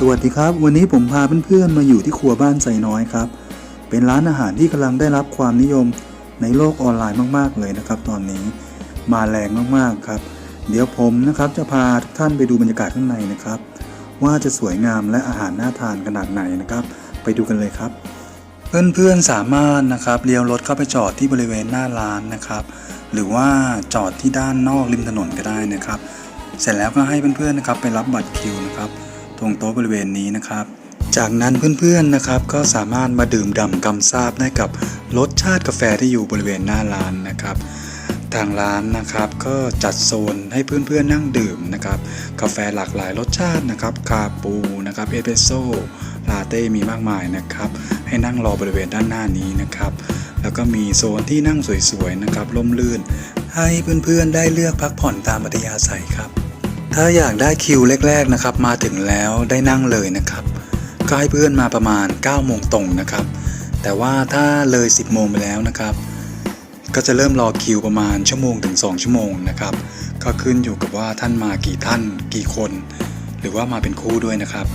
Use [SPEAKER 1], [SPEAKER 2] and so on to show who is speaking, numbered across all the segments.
[SPEAKER 1] สวัสดีครับ วันนี้ผมพาเพื่อนๆมาอยู่ที่ครัวบ้านไซน้อยครับ เป็นร้านอาหารที่กำลังได้รับความนิยมในโลกออนไลน์มากๆเลยนะครับ ตอนนี้มาแรงมากๆครับ เดี๋ยวผมนะครับจะพาทุกท่านไปดูบรรยากาศข้างในนะครับ ว่าจะสวยงามและอาหารน่าทานขนาดไหนนะครับ ไปดูกันเลยครับ เพื่อนๆสามารถนะครับเลี้ยวรถเข้าไปจอดที่บริเวณหน้าร้านนะครับ หรือว่าจอดที่ด้านนอกริมถนนก็ได้นะครับ เสร็จแล้วก็ให้เพื่อนๆนะครับไปรับบัตรคิวนะครับ ตรงโต๊ะบริเวณนี้นะครับ จากนั้นเพื่อนๆนะครับก็สามารถมาดื่มด่ำกำซาบได้กับรสชาติกาแฟที่อยู่บริเวณหน้าร้านนะครับ ทางร้านนะครับก็จัดโซนให้เพื่อนๆนั่งดื่มนะครับกาแฟหลากหลายรสชาตินะครับคาปูนะครับเอสเปรสโซ่ลาเต้มีมากมายนะครับให้นั่งรอบริเวณด้านหน้านี้นะครับแล้วก็มีโซนที่นั่งสวยๆนะครับร่มรื่น ให้เพื่อนๆได้เลือกพักผ่อนตามอัธยาศัยครับ ถ้าอยากได้คิวแรกๆนะครับ มาถึงแล้วได้นั่งเลยนะครับ ก็ให้เพื่อนมาประมาณ9โมงตรงนะครับ แต่ว่าถ้าเลย 10 โมงไปแล้วนะครับ ก็จะเริ่มรอคิวประมาณชั่วโมงถึง 2 ชั่วโมงนะครับ ก็ขึ้นอยู่กับว่าท่านมากี่ท่านกี่คน หรือว่ามาเป็นคู่ด้วยนะครับ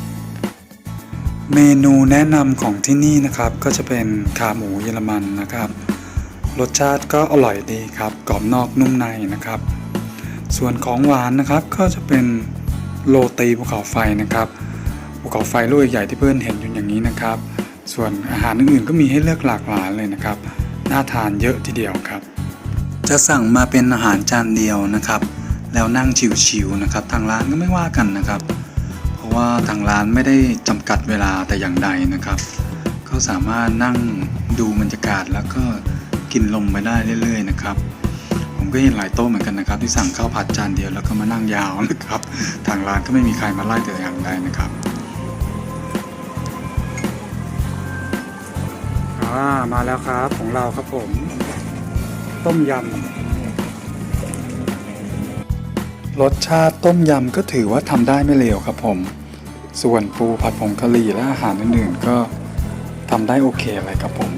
[SPEAKER 1] เมนูแนะนำของที่นี่นะครับ ก็จะเป็นขาหมูเยอรมันนะครับ รสชาติก็อร่อยดีครับกรอบนอกนุ่มในนะครับ ส่วนของหวานนะครับก็จะเป็นโรตีภูเขาไฟนะครับภูเขาไฟลูกใหญ่ๆที่เพื่อนเห็นอยู่อย่างนี้นะครับ ส่วนอาหารอื่นๆก็มีให้เลือกหลากหลายเลยนะครับ น่าทานเยอะทีเดียวครับ จะสั่งมาเป็นอาหารจานเดียวนะครับ แล้วนั่งชิวๆนะครับทางร้านก็ไม่ว่ากันนะครับ เพราะว่าทางร้านไม่ได้จำกัดเวลาแต่อย่างใดนะครับ ก็สามารถนั่งดูบรรยากาศแล้วก็กินลมไปได้เรื่อย ๆ นะครับ ก็เห็นหลายโต๊ะเหมือนกันนะครับ ที่สั่งข้าวผัดจานเดียวแล้วก็มานั่งยาวนะครับ ทางร้านก็ไม่มีใครมาไล่แต่อย่างใดนะครับอ่ามาแล้วครับของเราครับผม ต้มยำรสชาติต้มยำก็ถือว่าทำได้ไม่เลวครับผม ส่วนปูผัดผงกะหรี่และอาหารอื่นๆก็ทำได้โอเคเลยครับผม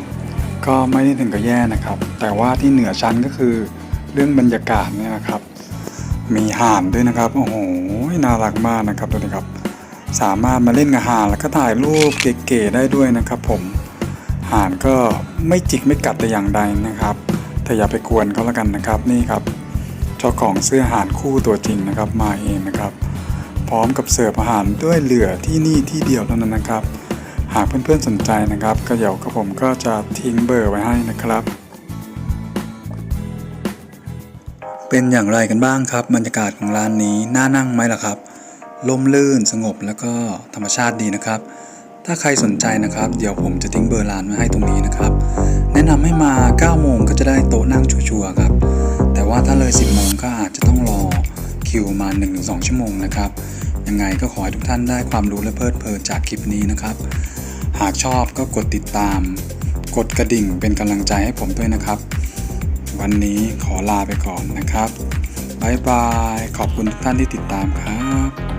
[SPEAKER 1] ก็ไม่ได้ถึงกับแย่นะครับ แต่ว่าที่เหนือชั้นก็คือ เรื่องบรรยากาศเนี่ยนะครับ มีห่านด้วยนะครับ โอ้โห น่ารักมากนะครับดูดิครับ สามารถมาเล่นกับห่านแล้วก็ถ่ายรูปเก๋ๆได้ด้วยนะครับ ผม ห่านก็ไม่จิกไม่กัดแต่อย่างใดนะครับ แต่อย่าไปกวนเขาแล้วกันนะครับ นี่ครับ เจ้าของเสื้อห่านคู่ตัวจริงนะครับ มาเองนะครับ พร้อมกับเสิร์ฟอาหารด้วยเหลือที่นี่ที่เดียวเท่านั้นนะครับ หากเพื่อนๆสนใจนะครับ ก็เดี๋ยวกับผมก็จะทิ้งเบอร์ไว้ให้นะครับ เป็นอย่างไรกันบ้างครับ บรรยากาศของร้านนี้น่านั่งไหมล่ะครับล่มลื่นสงบแล้วก็ธรรมชาติดีนะครับ ถ้าใครสนใจนะครับ เดี๋ยวผมจะทิ้งเบอร์ร้านไว้ให้ตรงนี้นะครับ แนะนำให้มา 9 โมงก็จะได้โต๊ะนั่งชัวร์ครับ แต่ว่าถ้าเลย 10 โมงก็อาจจะต้องรอคิวมา 1-2 ชั่วโมงนะครับ ยังไงก็ขอให้ทุกท่านได้ความรู้และเพลิดเพลินจากคลิปนี้นะครับ หากชอบก็กดติดตาม กดกระดิ่งเป็นกำลังใจให้ผมด้วยนะครับ วันนี้ขอลาไปก่อนนะครับบายบาย ขอบคุณทุกท่านที่ติดตามครับ